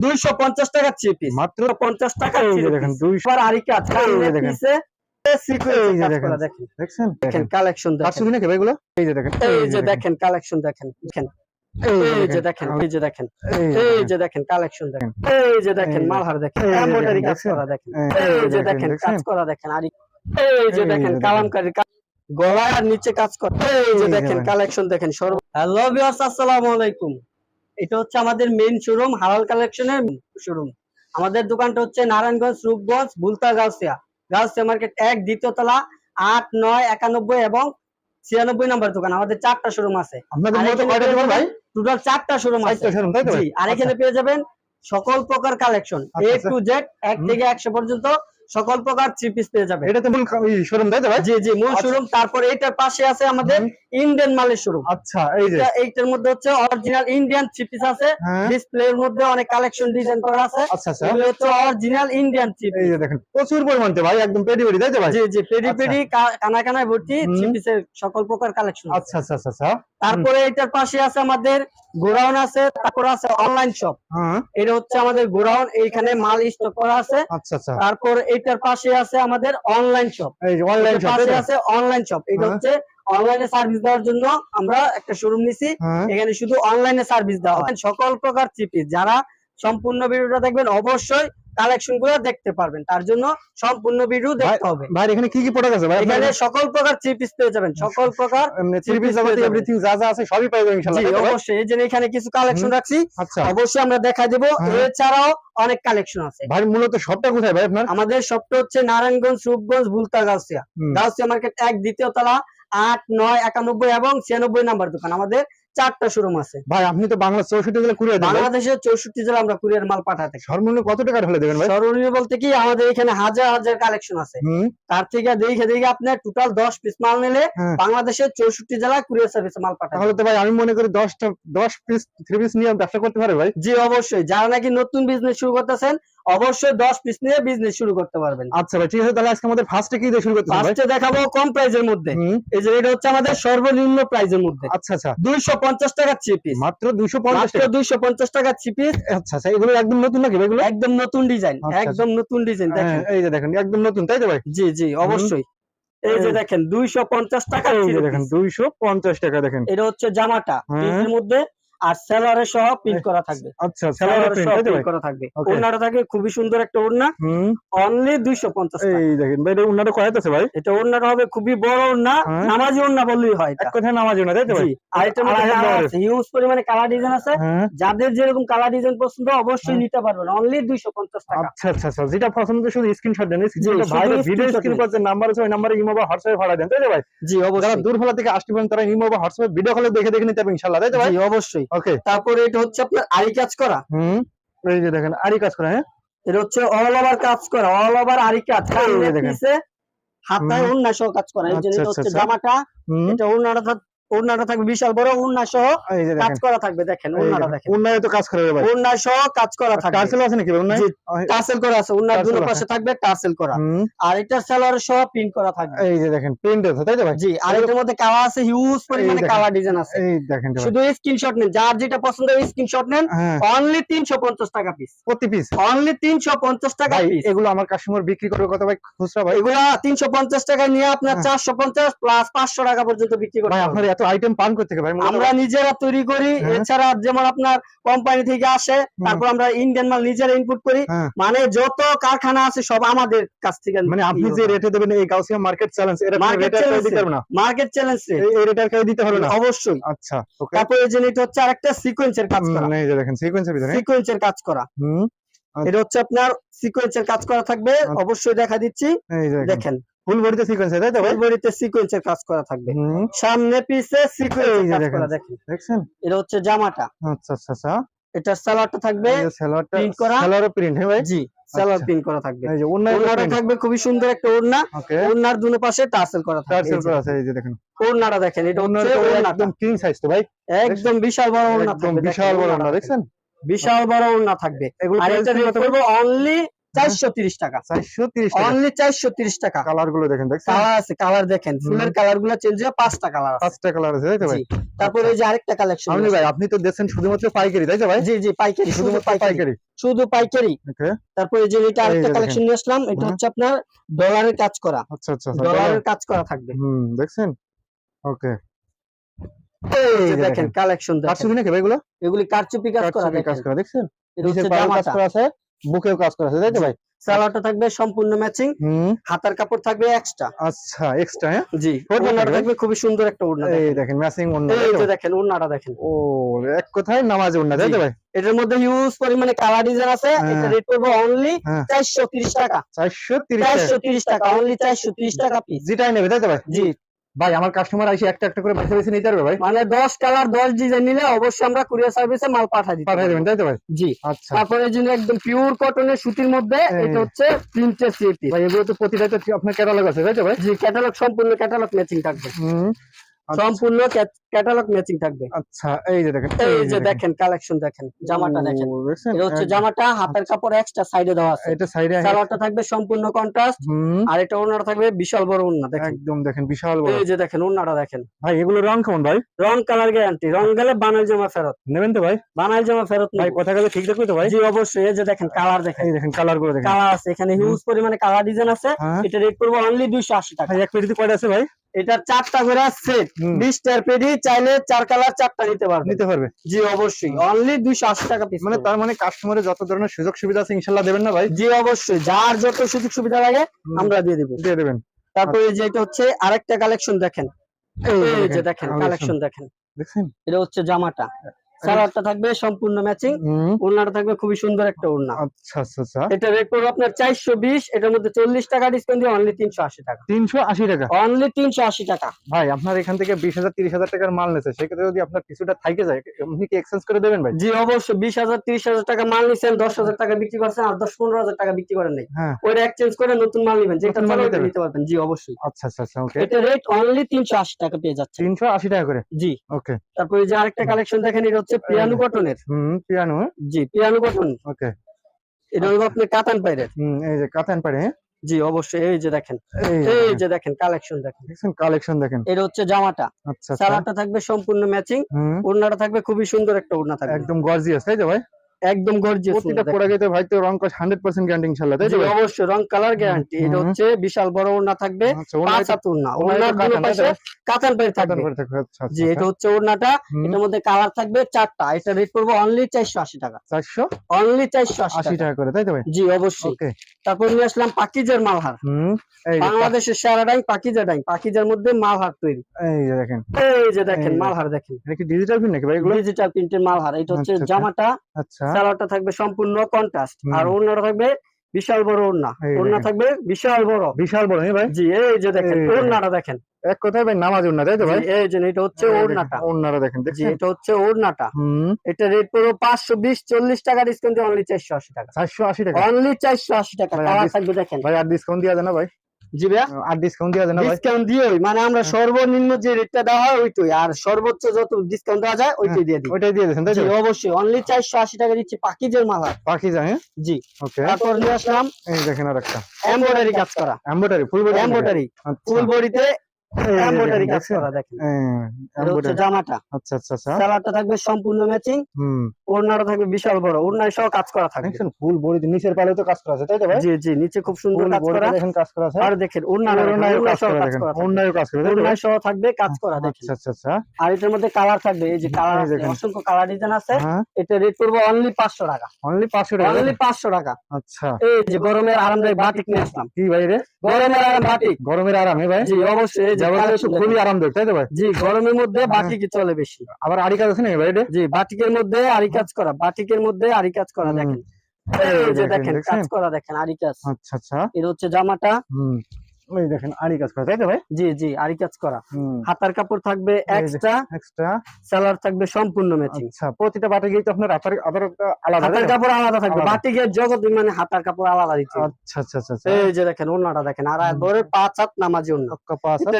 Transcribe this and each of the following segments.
দুইশো পঞ্চাশ টাকা থ্রি পিস মাত্র পঞ্চাশ টাকা দেখেন দুইশো দেখেন। যে কাজ দেখেন। দেখেন কালেকশন দেখেন এই যে দেখেন কালেকশন দেখেন দেখেন এই যে দেখেন এই যে দেখেন এই যে দেখেন কালেকশন দেখেন এই যে দেখেন মালহার দেখেন এমব্রয়ডারি কাজ করা দেখেন এই যে দেখেন কাজ করা দেখেন আর এই যে দেখেন যে কালামকারী কাজ গলায় আর নিচে কাজ করা এই যে দেখেন দেখেন। কালেকশন দেখেন সর্ব হ্যালো ভিউয়ার্স আসসালামু আলাইকুম এটা হচ্ছে আমাদের মেইন শোরুম হালাল কালেকশনের শোরুম আমাদের দোকানটা হচ্ছে নারায়ণগঞ্জ রূপগঞ্জ বুলতা গাউসিয়া। গাউসিয়া মার্কেট এক দ্বিতীয় তলা আট নয় একানব্বই এবং ছিয়ানব্বই নাম্বার দোকান। আমাদের চারটা শোরুম আছে। টোটাল চারটা শোরুম আছে। আর এখানে পেয়ে যাবেন সকল প্রকার কালেকশন এ আচ্ছা, টু জেড এক। থেকে একশো পর্যন্ত সকল প্রকার থ্রি পিস পেয়ে যাবেন। এটা তো মূল শোরুম তাই তো ভাই? জি জি মূল আচ্ছা। শোরুম তারপরে এটার পাশে আছে আমাদের ইন্ডিয়ান মালের শোরুম আচ্ছা এই যে। এইটার মধ্যে হচ্ছে অরিজিনাল ইন্ডিয়ান থ্রি পিস আছে। হ্যাঁ। ডিসপ্লের মধ্যে অনেক কালেকশন ডিজাইন করা আছে। আচ্ছা আচ্ছা। এগুলো হচ্ছে অরিজিনাল ইন্ডিয়ান থ্রি পিস এই যে দেখেন প্রচুর পরিমাণ তো ভাই একদম পেডি পেডি তাই তো ভাই? জি জি পেডি পেডি কানা কানায় ভর্তি থ্রি পিসের সকল প্রকার কালেকশন আচ্ছা আচ্ছা আচ্ছা আচ্ছা। তারপরে এটার পাশে আছে আমাদের গোডাউন আছে তারপর আছে অনলাইন শপ হ্যাঁ। এটা হচ্ছে আমাদের গোডাউন এইখানে মাল স্টক করা আছে। আচ্ছা আচ্ছা। তারপর এটার পাশে আছে আমাদের অনলাইন শপ অনলাইন শপ পাশে আছে অনলাইন শপ এটা হ্যাঁ। হচ্ছে অনলাইনে সার্ভিস দেওয়ার জন্য আমরা একটা শোরুম নিছি। হ্যাঁ। এখানে শুধু অনলাইনে সার্ভিস দেওয়া হয়। সকল প্রকার চিপি যারা সম্পূর্ণ ভিডিওটা দেখবেন অবশ্যই কালেকশনগুলো দেখতে পারবেন। তার জন্য সম্পূর্ণ ভিডিও দেখতে হবে। ভাই এখানে কি কি প্রোডাক্ট আছে? ভাই এখানে সকল প্রকার চিপিস পেয়ে যাবেন। সকল প্রকার থ্রি পিস যাবেন। এভরিথিং যা যা আছে সবই জি ইনশাআল্লাহ তাই অবশ্যই। এই যে এখানে কিছু কালেকশন রাখছি। আচ্ছা। অবশ্যই আমরা দেখা দেবো। হ্যাঁ। এছাড়াও অনেক কালেকশন আছে। ভাই মূলত সবটা কোথায় ভাই আপনার? আমাদের শপটা হচ্ছে নারায়ণগঞ্জ রূপগঞ্জ গাউসিয়া। হুম। গাউসিয়া মার্কেট এক দ্বিতীয় তলা আট নয় একানব্বই এবং ছিয়ানব্বই নাম্বার দোকান। আমাদের চারটা শোরুম আছে। ভাই আপনি তো বাংলা চৌষট্টি জেলা দেন বাংলাদেশের চৌষট্টি জেলা আমরা কুরিয়ার মাল পাঠাতে। সর্বনিম্ন কত টাকার হলে দেবেন ভাই? সর্বনিম্ন বলতে কি আমাদের এখানে হাজার হাজার কালেকশন আছে। তার থেকে দেখে দেখে আপনি টোটাল দশ পিস মাল নিলে হ্যাঁ। বাংলাদেশের চৌষট্টি জেলায় কুরিয়ার সার্ভিসে মাল পাঠাতে। তাহলে তো ভাই আমি মনে করি দশটা দশ পিস থ্রি পিস নিয়ে ব্যবসা করতে পারে ভাই। জি অবশ্যই। যারা নাকি নতুন বিজনেস শুরু করতেছেন অবশ্যই দশ পিস নিয়ে বিজনেস শুরু করতে পারবেন। আচ্ছা ভাই ঠিক আছে তাহলে আজকে আমাদের ফার্স্টে কি দিয়ে শুরু করতে হবে ফার্স্টে দেখাবো কম প্রাইজের মধ্যে। এই যে এটা হচ্ছে আমাদের সর্বনিম্ন প্রাইজের মধ্যে। আচ্ছা আচ্ছা। দুইশো পঞ্চাশ টাকা থ্রি পিস মাত্র দুশো পঞ্চাশ মাত্র দুইশো পঞ্চাশ টাকা থ্রি পিস আচ্ছা আচ্ছা এগুলো একদম নতুন নাকি এগুলো? একদম নতুন ডিজাইন আচ্ছা, একদম নতুন ডিজাইন দেখেন। হ্যাঁ, এই যে দেখেন একদম নতুন তাই তো ভাই? জি জি অবশ্যই। এই যে দেখেন দুইশো পঞ্চাশ টাকা এই যে দেখেন piece। দুইশো পঞ্চাশ টাকা দেখেন। এটা হচ্ছে জামাটা। হ্যাঁ। মধ্যে আর সেলারের সহ প্রিন্ট করা থাকবে। আচ্ছা সেলারের প্রিন্ট করা থাকবে। ওড়নাটা থাকবে খুবই সুন্দর একটা ওড়না। অনলি দুইশো পঞ্চাশ টাকা। এই দেখেন ভাই এটা উন্নাটা কয়াত আছে ভাই? এটা ওড়নাটা হবে খুবই বড় ওড়না হ্যাঁ। নামাজি ওড়না বললেই হয় এক কথায় নামাজ না তাই তো ভাই? আর মধ্যে বহরের। আছে হিউজ পরিমাণে কালার ডিজাইন আছে। হ্যাঁ। যাদের যেরকম কালার ডিজাইন পছন্দ অবশ্যই হ্যাঁ। নিতে পারবেন। অনলি দুইশো পঞ্চাশ টাকা। আচ্ছা আচ্ছা আচ্ছা যেটা পছন্দ শুধু স্ক্রিনশট দেন। যেটা ভাই ভিডিও স্ক্রিন। করতে নাম্বার আছে ওই নাম্বারে ইমো বা হোয়াটসঅ্যাপে ভাড়া দেন তাই তো ভাই? জি অবশ্যই। যারা দূর ফেলা থেকে আসতে পারেন তারা ইমো বা হোয়াটসঅ্যাপে ভিডিও কলে দেখে দেখে নিতে পারবেন ইনশাআল্লাহ তাই তো ভাই? জি অবশ্যই। ওকে তারপরে এটা হচ্ছে আপনার আরি কাজ করা হুম এই যে দেখেন আড়ি কাজ করা হ্যাঁ এটা হচ্ছে অল ওভার কাজ করা অল ওভার আরি কাজ দেখেন। হাতায় হুম। সহ কাজ করা এই যে আচ্ছা, এটা আচ্ছা, হচ্ছে আচ্ছা। জামাটা এটা ওড়নাটা থাক- ওড়নাটা থাকবে বিশাল বড় ওড়না সহ কাজ করা থাকবে দেখেন ওড়নাটা দেখেন। তো কাজ করে ভাই ওড়না সহ কাজ করা থাকবে। টার্সেল আছে নাকি জি, টাসেল করা আছে ওড়নার আছে। পাশে থাকবে টাসেল করা। আর এটা সেলার সহ প্রিন্ট করা থাকবে। এই যে দেখেন প্রিন্ট আছে তাই তো ভাই? জি আর এটার মধ্যে কালার আছে হিউজ পরিমাণে। কালার ডিজাইন আছে। এই দেখেন শুধু স্ক্রিনশট নেন যার যেটা পছন্দ স্ক্রিনশট নেন হ্যাঁ। অনলি তিনশো পঞ্চাশ টাকা পিস প্রতি পিস অনলি তিনশো পঞ্চাশ টাকা পিস এগুলো আমার কাস্টমার বিক্রি করবে কত ভাই খুচরা ভাই। এগুলা তিনশো পঞ্চাশ টাকায় নিয়ে আপনার হ্যাঁ। চারশো পঞ্চাশ প্লাস পাঁচশো টাকা পর্যন্ত বিক্রি করতে ভাই আপনার এত আইটেম পান করতে ভাই আমরা নিজেরা তৈরি করি হ্যাঁ। এছাড়া যেমন আপনার কোম্পানি থেকে আসে তারপর আমরা ইন্ডিয়ান মাল নিজেরা ইনপুট করি হ্যাঁ। মানে যত কারখানা আছে সব আমাদের কাছ থেকে মানে আপনি যে রেটে দেবেন এই গাউসিয়া মার্কেট চ্যালেঞ্জ এটা রেটে challenge দিতে পারবে না? মার্কেট চ্যালেঞ্জ এই- এই রেটে কেউ দিতে না? অবশ্যই। আচ্ছা তারপরে যে এটা হচ্ছে আরেকটা সিকোয়েন্সের কাজ করা। এই যে দেখেন সিকোয়েন্সের ভিতরে। সিকোয়েন্সের কাজ করা। হুম এটা হচ্ছে আপনার সিকোয়েন্সের কাজ করা থাকবে। আচ্ছা। অবশ্যই দেখা দিচ্ছি। এই দেখেন। ফুল বডিতে সিকোয়েন্স তাই তো ভাই? ফেব্রুয়ারিতে সিকোয়েন্সের কাজ করা থাকবে। সামনে পিছে এই কাজ করা দেখেন। দেখছেন? এটা হচ্ছে জামাটা। আচ্ছা আচ্ছা আচ্ছা। এটা সালোয়ারটা থাকবে। সালোয়ারটা print করা। সালোয়ারও প্রিন্ট হ্যাঁ ভাই? জি সালোয়ার। প্রিন্ট করা থাকবে। এই যে ওড়নাটা থাকবে খুবই সুন্দর একটা ওড়না। ওড়নার দুনো পাশে টাসেল করা থাকবে। টার্সেল এই করা আছে এই যে দেখেন। ওড়নাটা দেখেন এটা হচ্ছে একদম কিং সাইজ তো ভাই। একদম বিশাল বড় ওড়না একদম বিশাল বড় ওড়নাটা না দেখেন। দেখছেন? বিশাল বড় ওড়না থাকবে। আর এটা রেট কত অনলি চারশো তিরিশ টাকা। চারশো তিরিশ টাকা। অনলি চারশো তিরিশ টাকা। কালারগুলো দেখেন দেখছেন? কালার আছে কালার দেখেন। ফুলের কালারগুলো চেঞ্জ হয়ে পাঁচটা কালার আছে। পাঁচটা কালার আছে তাই ভাই। তারপরে এই যে আরেকটা কালেকশন আপনি ভাই আপনি তো দেখছেন শুধুমাত্র পাইকারি তাই তো ভাই? জি জি পাইকারি শুধু শুধুমাত্র পাইকারি। পাইকারি। শুধু পাইকারি। তারপরে যে এটা আরেকটা কালেকশন নিয়ে আসলাম এটা হচ্ছে আপনার ডলারের কাজ করা। আচ্ছা আচ্ছা আচ্ছা, ডলারের কাজ করা থাকবে। হুম দেখছেন? ওকে। এই দেখেন দেখেন। কালেকশন দেখেন। কাটছবি নাকি ভাই এগুলো? এগুলি কারচুপি কাজ করা কাটছবি কাজ করা দেখছেন? এটা হচ্ছে পায়েও কাজ করা আছে। বুকেও কাজ করা আছে তাই তো ভাই? সালোয়ারটা থাকবে সম্পূর্ণ ম্যাচিং হাতার কাপড় থাকবে এক্সট্রা আচ্ছা এক্সট্রা হ্যাঁ? জি ওড়নাটা থাকবে? খুবই সুন্দর একটা ওড়না এই দেখেন। ম্যাচিং অন্য এই যে দেখেন ওড়নাটা দেখেন। ও এক কথায় নামাজ ওড়না তাই তো ভাই? এটার মধ্যে হিউজ পরিমাণে কালার ডিজাইন আছে হ্যাঁ। এটা রেট পড়বে অনলি হ্যাঁ। চারশো তিরিশ টাকা। চারশো তিরিশ টাকা। অনলি চারশো তিরিশ টাকা পিস যেটাই নেবে তাই তো ভাই? জি। ভাই আমার কাস্টমার আসে একটা একটা করে বেছে বেছে নিতে পারবে ভাই? মানে দশ কালার দশ ডিজাইন নিলে অবশ্যই আমরা কুরিয়ার সার্ভিসে মাল পাঠাই দিই পাঠিয়ে পারব। দেবেন তাই তো ভাই? জি। আচ্ছা। তারপরে যে একদম পিওর কটনের সুতির মধ্যে হ্যাঁ। এটা হচ্ছে প্রিন্টেড সিটি ভাই এগুলো তো প্রতিটাতে আপনার ক্যাটালগ আছে তাই তো ভাই? জি ক্যাটালগ সম্পূর্ণ ক্যাটালগ ম্যাচিং থাকবে। হুম। সম্পূর্ণ ক্যাটালগ ম্যাচিং থাকবে। আচ্ছা এই যে দেখেন এই যে দেখেন। কালেকশন দেখেন জামাটা দেখেন। এটা হচ্ছে জামাটা হাতের কাপড় এক্সট্রা সাইডে দেওয়া আছে। এটা সাইডে সালোয়ারটা থাকবে সম্পূর্ণ কন্ট্রাস্ট আর এটা ওনাটা থাকবে বিশাল বড় ওন্না দেখেন। একদম দেখেন বিশাল বড়। এই যে দেখেন ওন্নাটা দেখেন। ভাই এগুলো রং কেমন ভাই? রং কালার গ্যারান্টি রং গেলে বানাল জামা ফেরত। নেবেন তো ভাই? বানাল জামা ফেরত ভাই নেই কথা কাজে ঠিক থাকবে তো ভাই? জি অবশ্যই এই যে দেখেন কালার দেখেন। এই দেখেন কালারগুলো দেখেন। কালার আছে এখানে হিউজ পরিমাণে কালার ডিজাইন আছে। হ্যাঁ। এটা রেট করব অনলি দুইশো আশি টাকা। ভাই এক পেটিতে কয়টা আছে ভাই? এটার চারটা করে সেট বিশটার পেডি চাইলে চার কালার চারটা নিতে পারবে। নিতে পারবে। জি অবশ্যই। অনলি দুইশো আশি টাকা পিস মানে তার মানে কাস্টমারের যত ধরনের সুযোগ সুবিধা আছে ইনশাল্লাহ দেবেন না ভাই? জি অবশ্যই। যার যত সুযোগ সুবিধা লাগে আমরা দিয়ে দিব। দিয়ে দেবেন। তারপরে যে এটা হচ্ছে আরেকটা কালেকশন দেখেন। এই যে দেখেন কালেকশন দেখেন। দেখেন এটা হচ্ছে জামাটা। সালোয়ারটা থাকবে সম্পূর্ণ ম্যাচিং ওড়নাটা থাকবে খুবই সুন্দর একটা ওড়না। আচ্ছা আচ্ছা আচ্ছা। এটা রেট করব আপনার চারশো বিশ এটার মধ্যে চল্লিশ টাকা ডিসকাউন্ট দিয়ে অনলি তিনশো আশি টাকা। তিনশো আশি টাকা? অনলি তিনশো আশি টাকা। ভাই আপনার এখান থেকে বিশ হাজার তিরিশ হাজার টাকার মাল নিচ্ছে সেক্ষেত্রে যদি আপনার কিছুটা থাইকে যায় আপনি কি এক্সচেঞ্জ করে দেবেন ভাই? জি অবশ্যই। বিশ হাজার তিরিশ হাজার টাকা মাল দশ হাজার টাকা বিক্রি করছেন আর দশ পনেরো হাজার টাকা বিক্রি করেন নাই। হ্যাঁ। ওইটা এক্সচেঞ্জ করে নতুন মাল নেবেন যেটা মাল চলে নিতে পারবেন। জি অবশ্যই। আচ্ছা আচ্ছা আচ্ছা ওকে এটা রেট অনলি তিনশো আশি টাকা পেয়ে যাচ্ছে তিনশো আশি টাকা করে? জি। ওকে তারপরে যে আরেকটা কালেকশন দেখেন এটা হচ্ছে পিয়ানো কটনের। হুম পিয়ানো। জি পিয়ানো কটন। ওকে। এটা হলো আপনার কাতান পাইরে হুম এই যে কাতান পাইরে হ্যাঁ? জি অবশ্যই এই যে দেখেন। এই যে দেখেন কালেকশন দেখেন। দেখেন কালেকশন দেখেন। এটা হচ্ছে জামাটা। আচ্ছা সারাটা থাকবে সম্পূর্ণ ম্যাচিং ওড়নাটা থাকবে খুবই সুন্দর একটা ওড়না থাকবে। একদম গর্জিয়াস তাই তো ভাই? একদম গর্জিয়াস প্রতিটা প্রোডাক্টে ভাই তো রং কস হান্ড্রেড পার্সেন্ট গ্যারান্টি ইনশাল্লাহ তাই তো অবশ্যই রং কালার গ্যারান্টি এটা হচ্ছে বিশাল বড় ওড়না থাকবে আচ্ছা পাঁচ হাত ওড়না ওড়নার দুটো পাশে? কাতান কাতান থাকবে। থাকবে আচ্ছা জি আচ্ছা। এটা হচ্ছে ওড়নাটা এটার মধ্যে কালার থাকবে চারটা এটা রেট করব অনলি চারশো আশি টাকা। চারশো? অনলি চারশো আশি আশি টাকা। টাকা করে তাই তো ভাই? জি অবশ্যই। ওকে তারপর নিয়ে আসলাম পাকিজার মালহার। হুম বাংলাদেশের সেরা ডাইং পাকিজা ডাইং পাকিজার মধ্যে মালহার তৈরি। এই যে দেখেন। এই যে দেখেন। মালহার দেখেন। এটা কি ডিজিটাল প্রিন্ট নাকি ভাই এগুলো? ডিজিটাল প্রিন্টের মালহার এটা হচ্ছে আচ্ছা, আচ্ছা। জামাটা আচ্ছা। সালোয়ারটা থাকবে সম্পূর্ণ কন্ট্রাস্ট আর ওড়নাটা থাকবে বিশাল বড় ওড়না। ওড়না থাকবে বিশাল বড়। বিশাল বড় ভাই? জি এই যে দেখেন। ওড়নাটা দেখেন। এক কথায় ভাই নামাজ না তাই তো ভাই? এই যে এটা হচ্ছে ওড়নাটা। ওড়নাটা দেখেন জি এটা হচ্ছে ওড়নাটা। এটা রেট পুরো পাঁচশো বিশ চল্লিশ টাকা ডিসকাউন্ট অনলি চারশো আশি টাকা। চারশো আশি টাকা? অনলি চারশো আশি টাকা কালার আর থাকবে দেখেন। ভাই আর ডিসকাউন্ট দেওয়া যায় না ভাই? জি ভাইয়া? আর ডিসকাউন্ট দেওয়া যায় না ডিসকাউন্ট দিয়ে মানে আমরা হ্যাঁ। সর্বনিম্ন যে রেটটা দেওয়া হয় ওইটাই আর সর্বোচ্চ যত ডিসকাউন্ট দেওয়া যায় ওইটাই দিয়ে দিই। ওইটাই দিয়ে দিয়েছেন তাই তো? অবশ্যই অনলি চারশো আশি টাকা দিচ্ছি পাকিজের মালা। পাকিজা হ্যাঁ? জি ওকে তারপর নিয়ে আসলাম এই দেখেন আর একটা এমব্রয়ডারি কাজ করা। Embroidery full body embroidery full বডিতে এমব্রয়ডারি কাজ করা দেখেন। হ্যাঁ, হচ্ছে জামাটা। আচ্ছা আচ্ছা আচ্ছা। সালোয়ারটা থাকবে সম্পূর্ণ ম্যাচিং হুম। ওড়নাটা থাকবে বিশাল বড়। ওড়নায় সহ কাজ করা থাকবে। দেখছেন ফুল বডি নিচের পালে তো কাজ করা আছে তাই তো ভাই? জি জি নিচে খুব সুন্দর কাজ করা। দেখেন কাজ করা আছে। আর দেখেন ওড়না ওড়নায় কাজ করা দেখেন ওড়নায় কাজ করা তাই তো ভাই? ওড়নায় সহ থাকবে কাজ করা দেখেন। আচ্ছা আচ্ছা। আচ্ছা আর এটার মধ্যে কালার থাকবে এই যে কালার আছে অসংখ্য কালার ডিজাইন আছে। হ্যাঁ। এটা রেট করব অনলি পাঁচশো টাকা। অনলি পাঁচশো টাকা অনলি পাঁচশো টাকা। আচ্ছা। এই যে গরমের আরামদায়ক বাটিক নিয়ে আসলাম। কি ভাই রে? গরমের আরাম বাটিক গরমের আরামে ভাই? জি অবশ্যই খুবই আরামদায়ক তাই তো ভাই? জি গরমের মধ্যে বাটিকই চলে বেশি? আবার আড়ি কাজ আছে না ভাই রে জি বাটিকের মধ্যে আরি কাজ করা বাটিকের মধ্যে আরি কাজ করা দেখেন। এই যে দেখেন, কাজ করা দেখেন আরি কাজ। আচ্ছা আচ্ছা। এটা হচ্ছে জামাটা। এই দেখেন কাজ করা তাই তো ভাই? জি জি আরি কাজ করা। হাতার কাপড় থাকবে এক্সট্রা এক্সট্রা সেলার থাকবে সম্পূর্ণ ম্যাচিং আচ্ছা প্রতিটা বাটে গিয়ে তো আপনার আধার আলাদা হাতার কাপড় আলাদা থাকবে। বাটিকের জগৎ মানে হাতার কাপড় আলাদা দিতে আচ্ছা আচ্ছা আচ্ছা এই যে দেখেন ওনাটা দেখেন আর। একবারে পাঁচ হাত নামাজি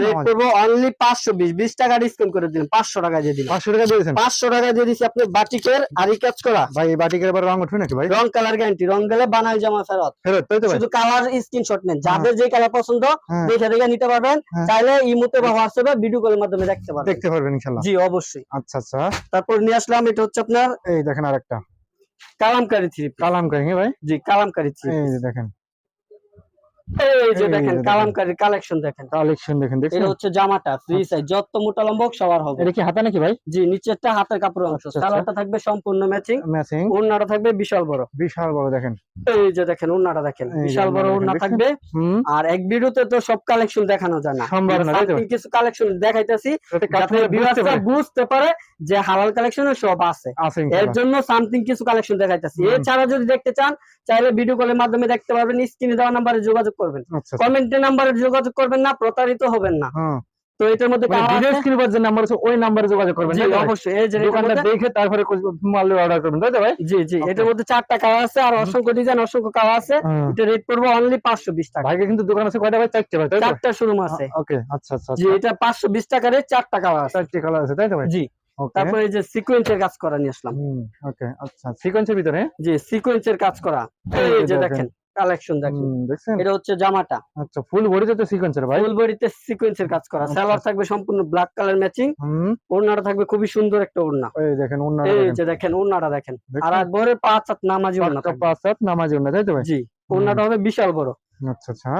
রেট। করব অনলি পাঁচশো বিশ বিশ টাকা ডিসকাউন্ট করে দিলাম পাঁচশো টাকা দিয়ে দিলাম। পাঁচশো টাকা দিয়েছেন? পাঁচশো টাকা দিয়ে দিচ্ছি আপনি বাটিকের আরি কাজ করা। ভাই এই বাটিকের এবার রং উঠবে নাকি ভাই? রং কালার গ্যারান্টি রং গেলে বানাই জামা ফেরত। ফেরত তাই তো ভাই? শুধু কালার স্ক্রিনশট নেন যাদের যে কালার পছন্দ হ্যাঁ। দেখে দেখে নিতে পারবেন। চাইলে চাইলে ইমোতে বা হোয়াটসঅ্যাপে ভিডিও কলের মাধ্যমে দেখতে পারবেন। দেখতে পারবেন ইনশাআল্লাহ। জি অবশ্যই। আচ্ছা আচ্ছা। তারপর নিয়ে আসলাম এটা হচ্ছে আপনার এই দেখেন আরেকটা। কালামকারী থ্রি কালাম কাহিনী ভাই? জি কালামকারী থ্রি এই দেখেন। এই যে দেখেন যে কালেকশন দেখেন। কালেকশন দেখেন। এটা হচ্ছে জামাটা ফ্রি সাইজ যত মোটা লম্বা সবার হবে। এটা কি হাতা নাকি ভাই? জি নিচেরটা হাতের কাপড়ের অংশ। আচ্ছা, আচ্ছা। থাকবে সম্পূর্ণ ম্যাচিং ম্যাচিং ওড়নাটা থাকবে বিশাল বড়। বিশাল বড় দেখেন। এই যে দেখেন ওড়নাটা দেখেন। বিশাল বড় ওড়না থাকবে। আর এক ভিডিওতে তো সব কালেকশন দেখানো যায় না। সম্ভব কিছু কালেকশন দেখাইতেছি যাতে বুঝতে পারে। যে হালাল কালেকশনে সব আছে। আছে এর জন্য সামথিং কিছু কালেকশন দেখাইতেছি। এছাড়া যদি দেখতে চান চাইলে ভিডিও কলের মাধ্যমে দেখতে পারবেন। স্ক্রিনে দেওয়া নাম্বারে যোগাযোগ করবেন। আচ্ছা আচ্ছা। কমেন্টে নাম্বারে যোগাযোগ করবেন না প্রতারিত হবেন না। হ্যাঁ। তো এটার মধ্যে মানে ভিডিও আছে? যে নাম্বার আছে ওই নাম্বারে যোগাযোগ করবেন জি? অবশ্যই এই যে দোকানটা দেখে তারপরে মাল অর্ডার করবেন তাই তো ভাই? জি জি এটার মধ্যে চারটা কালার আছে আর অসংখ্য ডিজাইন অসংখ্য কালার আছে এটা রেট পড়বে অনলি পাঁচশো বিশ টাকা। ভাইকে কিন্তু দোকান আছে কয়টা ভাই? চারটে ভাই চারটা শোরুম আছে। ওকে আচ্ছা আচ্ছা জি এটা পাঁচশো বিশ টাকার চারটা কালার আছে? চারটে কালার আছে তাই তো ভাই? জি তারপরে এই যে সিকোয়েন্সের কাজ করা নিয়ে আসলাম। ওকে আচ্ছা সিকোয়েন্সের ভিতরে? জি সিকোয়েন্সের কাজ করা। এই যে দেখেন। কালেকশন দেখেন। এটা হচ্ছে জামাটা। আচ্ছা ফুল বডিতে তো সিকোয়েন্সের ভাই। ফুল বডিতে সিকোয়েন্সের কাজ করা। আচ্ছা, সালোয়ার। থাকবে সম্পূর্ণ ব্ল্যাক কালার ম্যাচিং ওড়নাটা থাকবে খুবই সুন্দর একটা ওড়না। এই দেখেন ওড়নাটা এই যে দেখেন ওড়নাটা দেখেন। আর? একবারে পাঁচ সাত নামাজি ওড়না পাঁচ সাত নামাজি ওন্না তাই তো ভাই? জি ওড়নাটা হবে বিশাল বড়। আচ্ছা আচ্ছা।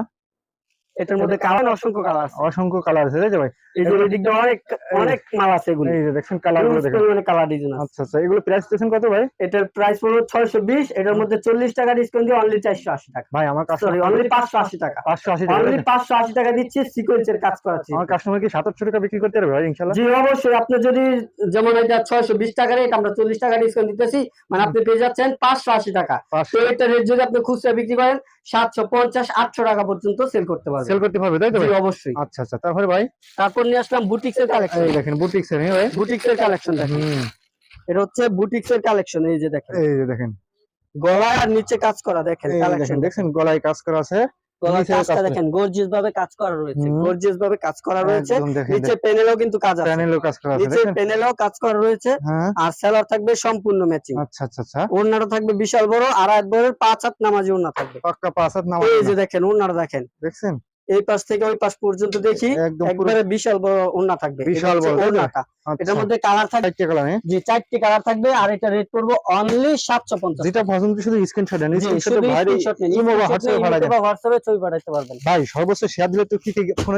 এটার মধ্যে কালার অসংখ্য কালার আছে। অসংখ্য কালার আছে তাই ভাই? এই যে এদিকটা অনেক অনেক মাল আছে এগুলো। এই যে কালারগুলো দেখেন। পরিমাণে কালার ডিজাইন আচ্ছা আচ্ছা এগুলো প্রাইস দিয়েছেন কত ভাই? এটার প্রাইস পড়বে ছয়শো বিশ এটার মধ্যে চল্লিশ টাকা ডিসকাউন্ট দিয়ে অনলি চারশো আশি টাকা। ভাই আমার সরি অনলি পাঁচশো আশি টাকা। পাঁচশো আশি টাকা অনলি তাই তো? পাঁচশো আশি টাকা দিচ্ছি সিকোয়েন্সের কাজ করাচ্ছি। আমার কাস্টমার কি সাতাশশো টাকা বিক্রি করতে পারবে ভাই ইনশাল্লাহ জি অবশ্যই। আপনি যদি যেমন এটা ছয়শো বিশ টাকা রেট আমরা চল্লিশ টাকা ডিসকাউন্ট দিতেছি। মানে আপনি পেয়ে যাচ্ছেন পাঁচশো আশি টাকা। পাঁচশো তো এটা রেট যদি আপনি খুচরা বিক্রি করেন সাতশো পঞ্চাশ আটশো টাকা পর্যন্ত সেল করতে পারবেন। সেল করতে পারবে তাই তো ভাই? অবশ্যই। আচ্ছা আচ্ছা তারপরে ভাই? তারপর নিয়ে আসলাম বুটিক্স কালেকশন এই দেখেন বুটিক্স এর হ্যাঁ ভাই? বুটিক্স কালেকশন দেখেন। এটা হচ্ছে বুটিক্স এর কালেকশন এই যে দেখেন। এই যে দেখেন। গলায় আর নিচে কাজ করা দেখেন কালেকশন দেখেন গলায় কাজ করা আছে। দেখেন গর্জিয়াস ভাবে কাজ করা রয়েছে হুম। গর্জিয়াস ভাবে কাজ করা রয়েছে। নিচে প্যানেলও কিন্তু কাজ আছে। প্যানেলও কাজ করা আছে নিচে প্যানেলও কাজ করা রয়েছে হ্যাঁ। আর সেলার থাকবে সম্পূর্ণ ম্যাচিং আচ্ছা আচ্ছা আচ্ছা। ওড়নাটা থাকবে বিশাল বড় আর একবারের পাঁচ হাত নামাজি ওড়না থাকবে। পাক্কা পাঁচ হাত নামাজ এই যে দেখেন ওড়নাটা দেখেন। দেখছেন? এই পাশ থেকে ওই পাশ পর্যন্ত দেখি একবারে বিশাল বড় ওড়না থাকবে। বিশাল বড়? ওড়নাটা। আচ্ছা। এটার মধ্যে কালার থাকবে চারটে কালার হ্যাঁ? যে চারটি কালার থাকবে আর এটা রেট করব অনলি সাতশো পঞ্চাশ যেটা পছন্দ শুধু স্ক্রিনশট দেন স্ক্রিনশট ভাই ইমো বা হোয়াটসঅ্যাপে পাঠাই দেন হোয়াটসঅ্যাপে ছবি পাঠাইতে পারবেন। ভাই সর্বোচ্চ শেয়ার দিলে তো কি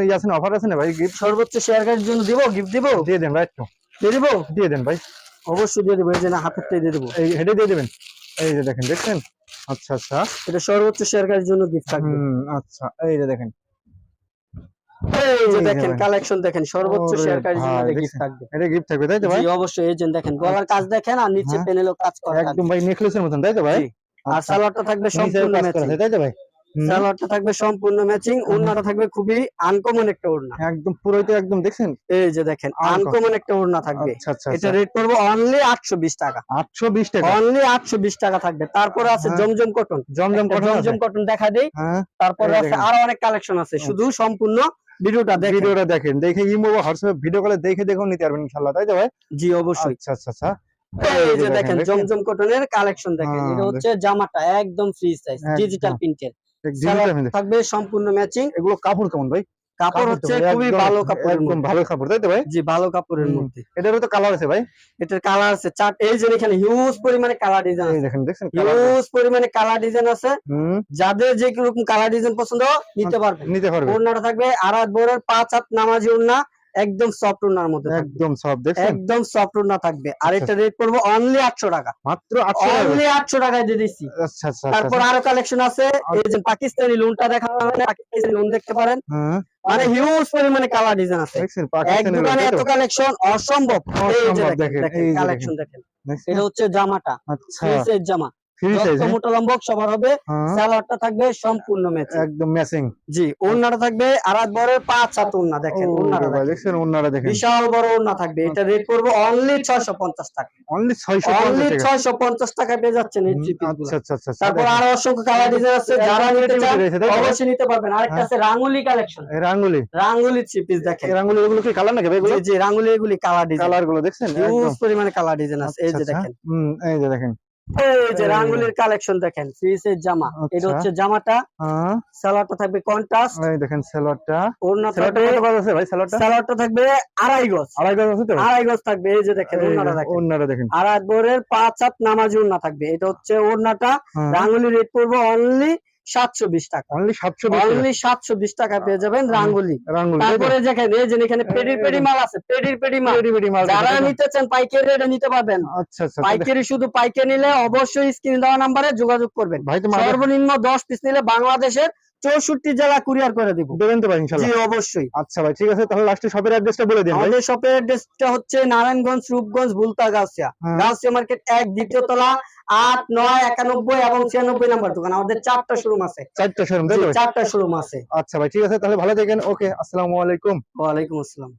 ইয়ে আছে না অফার আছে না ভাই? গিফট সর্বোচ্চ শেয়ার কার্ডের জন্য দিব গিফট দিব? দিয়ে দেন ভাই একটু দিয়ে দিব? দিয়ে দেন ভাই। অবশ্যই দিয়ে দিব এই যে না হাতের দিয়ে দেবো। এই হেডে দিয়ে দেবেন। এই যে দেখেন দেখছেন? আচ্ছা আচ্ছা। এটা সর্বোচ্চ শেয়ার কার্ডের জন্য গিফট থাকবে। আচ্ছা। এই যে দেখেন যে এই যে দেখেন ভাই। কালেকশন দেখেন সর্বোচ্চ ওরে জন্য গিফট থাকবে। এটা গিফট থাকবে তাই তো ভাই? জি অবশ্যই এই যে দেখেন গলার কাজ দেখেন আর নিচে। প্যানেলও কাজ করা একদম ভাই নেকলেসের মতন তাই তো ভাই? আর আচ্ছা, সালোয়ারটা থাকবে সম্পূর্ণ ম্যাচিং তাই তো ভাই? সালোয়ারটা থাকবে সম্পূর্ণ ম্যাচিং ওড়নাটা থাকবে খুবই আনকমন একটা ওড়না। একদম পুরোই তো একদম দেখছেন? এই যে দেখেন আনকমন একটা ওড়না থাকবে। আচ্ছা আচ্ছা এটা রেট করব অনলি আটশো বিশ টাকা। আটশো বিশ টাকা? অনলি আটশো বিশ টাকা থাকবে। তারপরে আছে হ্যাঁ। Zamzam cotton Zamzam cotton? Zamzam cotton দেখা দেই। হ্যাঁ। তারপরে আছে আরও অনেক কালেকশন আছে শুধু সম্পূর্ণ ভিডিওটা দেখেন। ভিডিওটা দেখেন। দেখে ইমো বা হোয়াটসঅ্যাপে ভিডিও কলে দেখে দেখেও নিতে পারবেন ইনশাআল্লাহ তাই তো ভাই? জি অবশ্যই। আচ্ছা আচ্ছা আচ্ছা। এই যে দেখেন জমজম কটনের কালেকশন দেখেন। হ্যাঁ, এটা হচ্ছে জামাটা একদম ফ্রি সাইজ। ডিজিটাল প্রিন্টের থাকবে সম্পূর্ণ ম্যাচিং এগুলো কাপড় কেমন ভাই? কাপড় কাপড় হচ্ছে খুবই ভালো কাপড়ের একদম মধ্যে। ভালো কাপড় তাই তো ভাই? জি ভালো কাপড়ের মধ্যে। এটারও তো কালার আছে ভাই? এটার কালার আছে চার এই যে এখানে হিউজ পরিমাণে কালার ডিজাইন আছে। দেখেন হিউজ পরিমাণে কালার ডিজাইন আছে। যাদের যে রকম কালার ডিজাইন পছন্দ নিতে পারবে। নিতে পারবে। ওড়নাটা থাকবে আড়াত বড়ের পাঁচ হাত নামাজি ওড়না একদম সফট ওড়নার মধ্যে। একদম সব দেখছেন? একদম সফট ওড়না থাকবে। আর আচ্ছা। এটা রেট করব অনলি আটশো টাকা। মাত্র 800 টাকা। অনলি আটশো টাকায় দিয়ে দিচ্ছি। আচ্ছা আচ্ছা তারপর আচ্ছা আরও কালেকশন আছে। এই যে পাকিস্তানি লোনটা দেখা যাবে পাকিস্তানি লোন দেখতে পারেন। হ্যাঁ। মানে হিউজ পরিমাণে কালার ডিজাইন আছে। দেখছেন এক পাকিস্তানের দোকানে এত কালেকশন অসম্ভব। এই যে দেখেন কালেকশন দেখেন এটা হচ্ছে জামাটা। আচ্ছা। জামা। মোটা লম্বক সবার হবে। হ্যাঁ। সালোয়ারটা থাকবে সম্পূর্ণ ম্যাচ। একদম ম্যাচিং। জি ওড়নাটা থাকবে আড়াত বড় পাঁচ হাত ওড়না দেখেন ওড়নাটা দেখেন। দেখছেন দেখেন? বিশাল বড় ওড়না থাকবে এটা রেট করব অনলি ছয়শো পঞ্চাশ টাকা। অনলি 650 অনলি টাকা। ছয়শো পঞ্চাশ টাকায় পেয়ে যাচ্ছেন এই থ্রি আচ্ছা আচ্ছা আচ্ছা। তারপর আরও অসংখ্য কালার ডিজাইন আছে যারা নিতে চান রয়েছে, তাই তো? অবশ্যই নিতে পারবেন। আরেকটা হ্যাঁ। আছে রাঙ্গুলি কালেকশন রাঙ্গুলি। রাঙ্গুলি থ্রি পিস দেখেন। রাঙ্গুলি এগুলো কি কালার নাকি ভাই এগুলো? জি জি রাঙ্গুলি এগুলি কালার ডিজাইন কালারগুলো দেখছেন? হিউজ পরিমাণে কালার ডিজাইন আছে। এই যে। দেখেন। হুম এই যে দেখেন। এই যে। কালেকশন দেখেন জামা। এটা আচ্ছা। হচ্ছে জামাটা। হ্যাঁ। সালোয়ারটা থাকবে কন্ট্রাস্ট এই দেখেন সেলরটা ওড়না সেলরটা কত গজ আছে ভাই সালোয়ারটা? সালোয়ারটা থাকবে আড়াই গজ। আড়াই গজ আছে তো? আড়াই গজ থাকবে। এই যে দেখেন ওড়নাটা দেখেন। ওড়নাটা দেখেন। আড়াই বোরের পাঁচ হাত নামাজি ওড়না থাকবে। এটা হচ্ছে ওড়নাটা। হ্যাঁ। রাঙ্গুলি রেট পড়বে অনলি সাতশো বিশ টাকা। অনলি 720 অনলি সাতশো বিশ টাকা পেয়ে যাবেন রাঙ্গুলি? তারপরে দেখেন এই যে এখানে পেডি পেডি মাল আছে পেডি মাল। মাল যারা নিতে চান পাইকারি রেটে নিতে পারবেন। আচ্ছা আচ্ছা পাইকারি শুধু পাইকারি নিলে অবশ্যই স্ক্রিন দেওয়া নাম্বারে যোগাযোগ করবেন। সর্বনিম্ন দশ পিস নিলে বাংলাদেশের চৌষট্টি জেলা কুরিয়ার করে দিব। দেবেন তো ভাই জি অবশ্যই। আচ্ছা ভাই ঠিক আছে তাহলে লাস্টে শপের অ্যাড্রেসটা বলে দিন ভাই। আমাদের শপের অ্যাড্রেসটা হচ্ছে নারায়ণগঞ্জ রূপগঞ্জ ভুলতা গাছিয়া হ্যাঁ। মার্কেট এক দ্বিতীয় তলা আট নয় একানব্বই এবং ছিয়ানব্বই নাম্বার দোকান। আমাদের চারটা শোরুম আছে। চারটা শোরুম? চারটা শোরুম আছে। আচ্ছা ভাই ঠিক আছে তাহলে ভালো থাকেন। ওকে আসসালামু আলাইকুম। ওয়ালাইকুম আসসালাম।